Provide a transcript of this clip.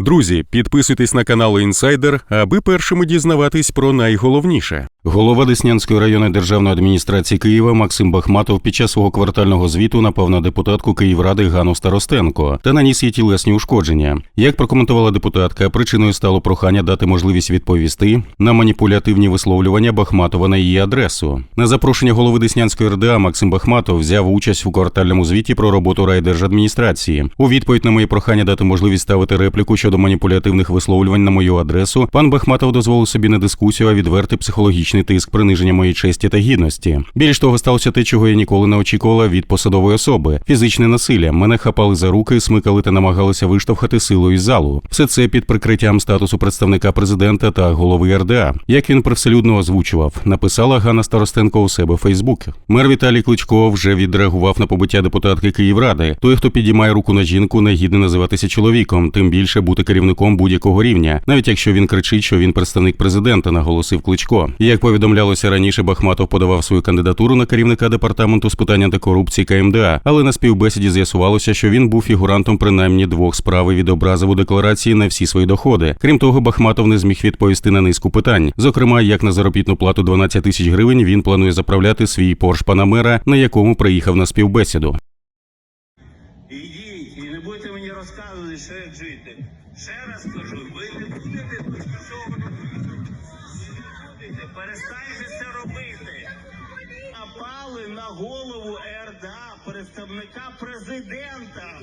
Друзі, підписуйтесь на канал Інсайдер, аби першими дізнаватись про найголовніше. Голова Деснянської районної державної адміністрації Києва Максим Бахматов під час свого квартального звіту напав на депутатку Київради Гану Старостенко та наніс їй тілесні ушкодження. Як прокоментувала депутатка, причиною стало прохання дати можливість відповісти на маніпулятивні висловлювання Бахматова на її адресу. На запрошення голови Деснянської РДА Максим Бахматов взяв участь у квартальному звіті про роботу райдержадміністрації. У відповідь на мої прохання дати можливість ставити репліку щодо маніпулятивних висловлювань на мою адресу, пан Бахматов дозволив собі не дискусію, а відвертий психологічний тиск, приниження моєї честі та гідності. Більш того, сталося те, чого я ніколи не очікувала від посадової особи: фізичне насилля. Мене хапали за руки, смикали та намагалися виштовхати силою із залу. Все це під прикриттям статусу представника президента та голови РДА. Як він привселюдно озвучував, написала Ганна Старостенко у себе в Фейсбук. Мер Віталій Кличко вже відреагував на побиття депутатки Київради. Той, хто підіймає руку на жінку, не гідний називатися чоловіком, тим більше бути керівником будь-якого рівня, навіть якщо він кричить, що він представник президента, наголосив Кличко. Як повідомлялося раніше, Бахматов подавав свою кандидатуру на керівника департаменту з питань антикорупції КМДА, але на співбесіді з'ясувалося, що він був фігурантом принаймні двох справ і відобразив у декларації на всі свої доходи. Крім того, Бахматов не зміг відповісти на низку питань. Зокрема, як на заробітну плату 12 тисяч гривень він планує заправляти свій Порш Панамера, на якому приїхав на співбесіду. І не будете мені розказувати, що як жити. Ще раз кажу, ви не будете тут. Перестаньте це робити. Напали на голову РДА, представника президента.